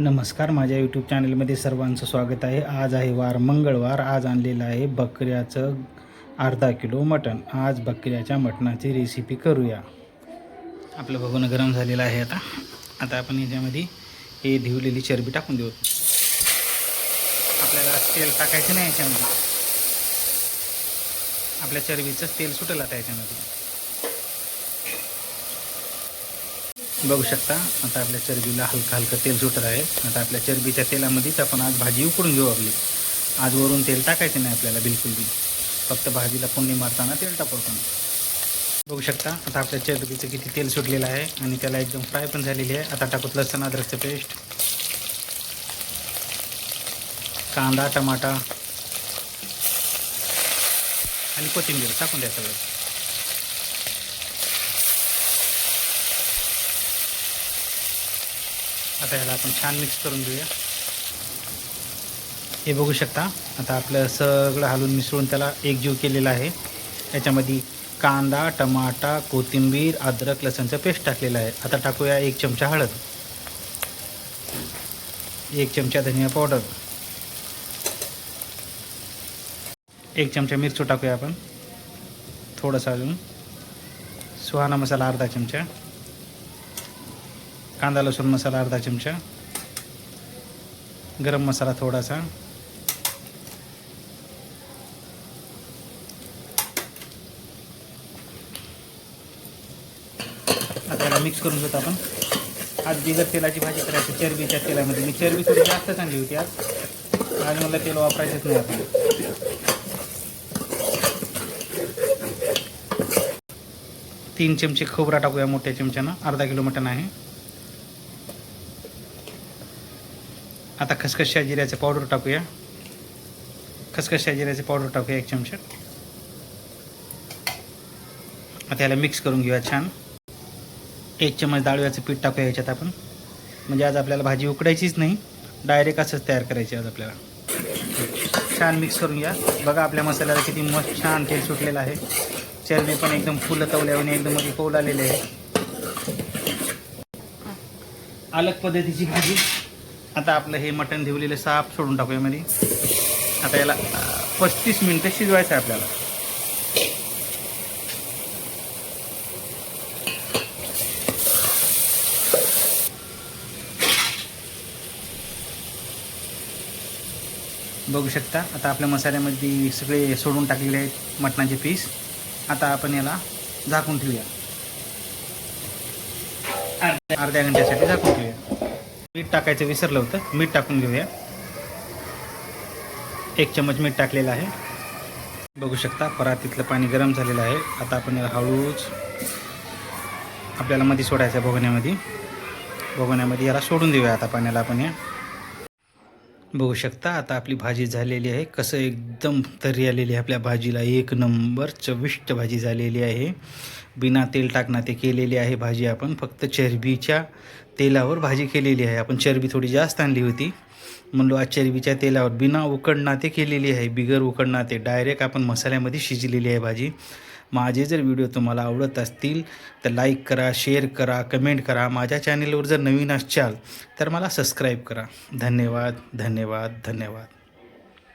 नमस्कार माझ्या यूट्यूब चॅनलमध्ये सर्वांचं स्वागत आहे. आज आहे वार मंगळवार. आज आणलेलं आहे बकऱ्याचं अर्धा किलो मटण. आज बकऱ्याच्या मटणाची रेसिपी करूया. आपलं बघून गरम झालेलं आहे आता. आता आपण याच्यामध्ये हे धिवलेली चरबी टाकून देऊ. आपल्याला तेल टाकायचं नाही याच्यामध्ये. आपल्या चरबीचं तेल सुटेल आता याच्यामध्ये. बघू शकता. आता आपल्या चरबीला हलकं हलकं तेल सुटत आहे. आता आपल्या चरबीच्या तेलामध्येच आपण आज भाजी उकडून घेऊ आपली. आज वरून तेल टाकायचं नाही आपल्याला बिलकुल बी. फक्त भाजीला फोडणी मारताना तेल टाकवताना बघू शकता आता आपल्या चरबीचं किती तेल सुटलेलं आहे आणि त्याला एकदम फ्राय पण झालेली आहे. आता टाकूत लसण अद्रकचं पेस्ट. कांदा टमाटा आणि कोथिंबीर टाकून द्या सगळं. आता ह्याला आपण छान मिक्स करून घेऊया. हे बघू शकता. आता आपलं सगळं हलवून मिसळून त्याला एकजीव केलेला आहे. याच्यामध्ये कांदा टमाटा कोथिंबीर अद्रक लसणचं पेस्ट टाकलेलं आहे. आता टाकूया एक चमचा हळद. एक चमचा धनिया पावडर. एक चमचा मिरचू टाकूया आपण. थोडंसं अजून. सुहाना मसाला अर्धा चमचा. कांदा लसूण मसाला अर्धा चमचा. गरम मसाला थोडासा. आता याला मिक्स करून घेतो आपण. आज बिगर तेलाची भाजी करायची चरबीच्या तेलामध्ये. मी चरबी थोडी जास्त चांगली होती आज. आज मला तेल वापरायचंच नाही आपण तीन चमचे खोबरा टाकूया मोठ्या चमच्यानं. अर्धा किलो मटण आहे. आता खसखस जिऱ्याचं पावडर टाकूया. खसखस जिऱ्याचे पावडर टाकूया एक चमचा. आता याला मिक्स करून घेऊया छान. एक चमच डाळव्याचं पीठ टाकूया याच्यात आपण. म्हणजे आज आपल्याला भाजी उकडायचीच नाही. डायरेक्ट असंच तयार करायची आज आपल्याला. छान मिक्स करून घ्या. बघा आपल्या मसाल्याला किती मस्त छान तेल सुटलेलं आहे. चरणी पण एकदम फुलं तवल्याने एकदम मध्ये पोल आलेले आहे. अलग पद्धतीची भाजी. आता आपलं हे मटण धुवलेलं साफ सोडून टाकूया मध्ये. आता याला पस्तीस मिनटं शिजवायचं आहे आपल्याला. बघू शकता आता आपल्या मसाल्यामध्ये सगळे सोडून टाकलेले आहेत मटणाचे पीस आता आपण याला झाकून ठेवूया. अर्ध्या अर्ध्या घंट्यासाठी झाकून ठेवूया. मीठ टाकायचं विसरलं होतं. मीठ टाकून घेऊया. एक चम्मच मीठ टाकलेलं आहे. बघू शकता परातीतलं पाणी गरम झालेलं आहे. आता आपण याला हळूच आपल्याला मध्ये सोडायचं आहे भोगण्यामध्ये भोगण्यामध्ये याला सोडून देऊया आता पाण्याला आपण या बघू शकता आता आपली भाजी झालेली आहे. कसं एकदम तर्री आलेली आहे आपल्या भाजीला. एक नंबर चविष्ट भाजी झालेली आहे. बिना तेल टाकणं ते केलेली आहे भाजी आपण. फक्त चरबीच्या तेलावर भाजी केलेली आहे. आपण चरबी थोडी जास्त आणली होती. म्हणलो आज चरबीच्या तेलावर बिना उकडणा ते केलेली आहे. बिगर उकडणा ते. डायरेक्ट आपण मसाल्यामध्ये शिजलेली आहे भाजी. माझे जर व्हिडिओ तुम्हाला आवडत असतील तर लाईक करा शेअर करा कमेंट करा. माझ्या चॅनेलवर जर नवीन असाल तर मला सबस्क्राईब करा. धन्यवाद धन्यवाद धन्यवाद.